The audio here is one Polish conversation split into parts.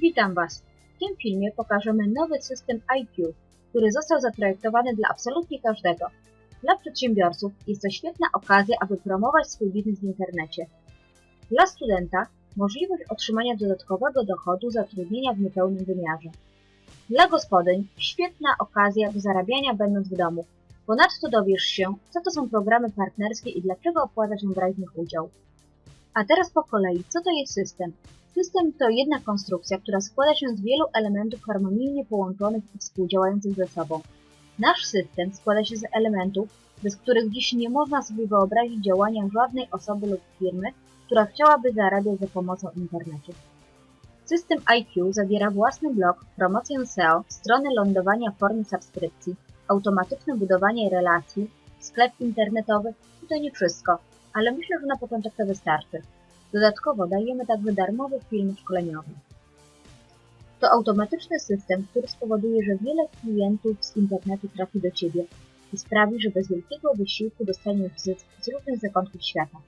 Witam Was. W tym filmie pokażemy nowy system IQ, który został zaprojektowany dla absolutnie każdego. Dla przedsiębiorców jest to świetna okazja, aby promować swój biznes w internecie. Dla studenta możliwość otrzymania dodatkowego dochodu zatrudnienia w niepełnym wymiarze. Dla gospodyń świetna okazja do zarabiania będąc w domu. Ponadto dowiesz się, co to są programy partnerskie i dlaczego opłaca się brać w nich udział. A teraz po kolei, co to jest system? System to jedna konstrukcja, która składa się z wielu elementów harmonijnie połączonych i współdziałających ze sobą. Nasz system składa się z elementów, bez których dziś nie można sobie wyobrazić działania żadnej osoby lub firmy, która chciałaby zarabiać za pomocą internetu. System IQ zawiera własny blog, promocję SEO, stronę lądowania w formie subskrypcji, automatyczne budowanie relacji, sklep internetowy i to nie wszystko, ale myślę, że na początek to wystarczy. Dodatkowo dajemy także darmowy film szkoleniowy. To automatyczny system, który spowoduje, że wiele klientów z internetu trafi do Ciebie i sprawi, że bez wielkiego wysiłku dostaniesz zysk z różnych zakątków świata.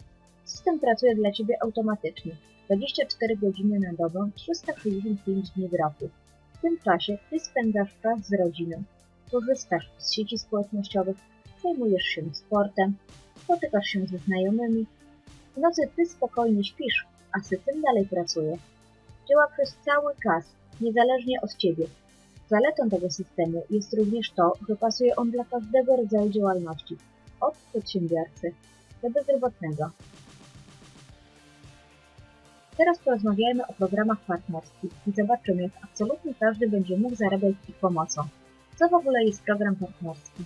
System pracuje dla Ciebie automatycznie, 24 godziny na dobę, 365 dni w roku. W tym czasie Ty spędzasz czas z rodziną, korzystasz z sieci społecznościowych, zajmujesz się sportem, spotykasz się ze znajomymi, w nocy Ty spokojnie śpisz, a system dalej pracuje. Działa przez cały czas, niezależnie od Ciebie. Zaletą tego systemu jest również to, że pasuje on dla każdego rodzaju działalności, od przedsiębiorcy do bezrobotnego. Teraz porozmawiajmy o programach partnerskich i zobaczymy, jak absolutnie każdy będzie mógł zarabiać ich pomocą. Co w ogóle jest program partnerski?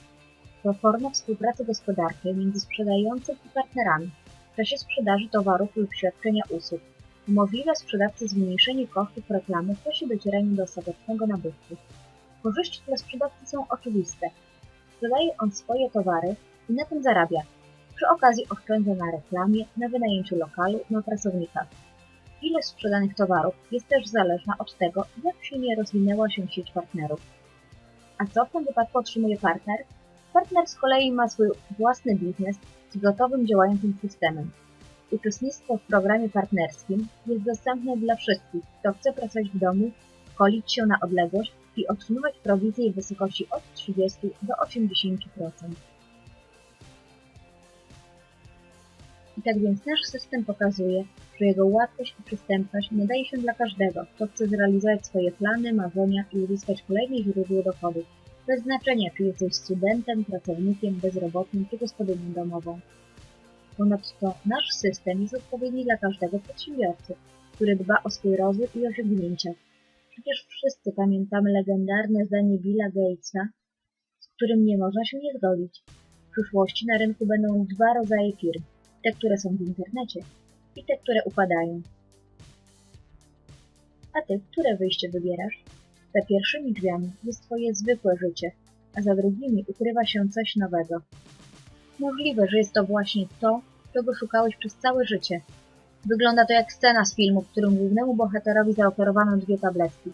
To forma współpracy gospodarczej między sprzedającym i partnerami w czasie sprzedaży towarów lub świadczenia usług. Umożliwia sprzedawcy zmniejszenie kosztów reklamy w czasie docierania do ostatecznego nabywcy. Korzyści dla sprzedawcy są oczywiste. Sprzedaje on swoje towary i na tym zarabia. Przy okazji oszczędza na reklamie, na wynajęciu lokalu, na pracownikach. Ilość sprzedanych towarów jest też zależna od tego, jak silnie rozwinęła się sieć partnerów. A co w tym wypadku otrzymuje partner? Partner z kolei ma swój własny biznes z gotowym działającym systemem. Uczestnictwo w programie partnerskim jest dostępne dla wszystkich, kto chce pracować w domu, szkolić się na odległość i otrzymywać prowizję w wysokości od 30 do 80%. I tak więc nasz system pokazuje, że jego łatwość i przystępność nadaje się dla każdego, kto chce zrealizować swoje plany, marzenia i uzyskać kolejne źródło dochodów, bez znaczenia czy jesteś studentem, pracownikiem, bezrobotnym czy gospodynią domową. Ponadto nasz system jest odpowiedni dla każdego przedsiębiorcy, który dba o swój rozwój i osiągnięcia. Przecież wszyscy pamiętamy legendarne zdanie Billa Gatesa, z którym nie można się nie zgodzić. W przyszłości na rynku będą dwa rodzaje firm. Te, które są w internecie i te, które upadają. A ty, które wyjście wybierasz? Za pierwszymi drzwiami jest twoje zwykłe życie, a za drugimi ukrywa się coś nowego. Możliwe, że jest to właśnie to, czego szukałeś przez całe życie. Wygląda to jak scena z filmu, w którym głównemu bohaterowi zaoferowano dwie tabletki.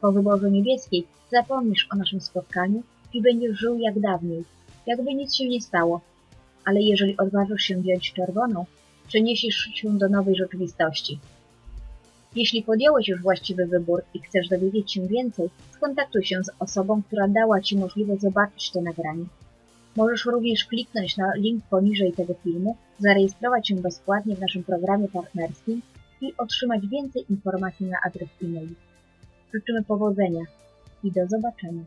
Po wyborze niebieskiej zapomnisz o naszym spotkaniu i będziesz żył jak dawniej, jakby nic się nie stało. Ale jeżeli odważysz się wziąć czerwoną, przeniesiesz się do nowej rzeczywistości. Jeśli podjąłeś już właściwy wybór i chcesz dowiedzieć się więcej, skontaktuj się z osobą, która dała Ci możliwość zobaczyć to nagranie. Możesz również kliknąć na link poniżej tego filmu, zarejestrować się bezpłatnie w naszym programie partnerskim i otrzymać więcej informacji na adres e-mail. Życzymy powodzenia i do zobaczenia.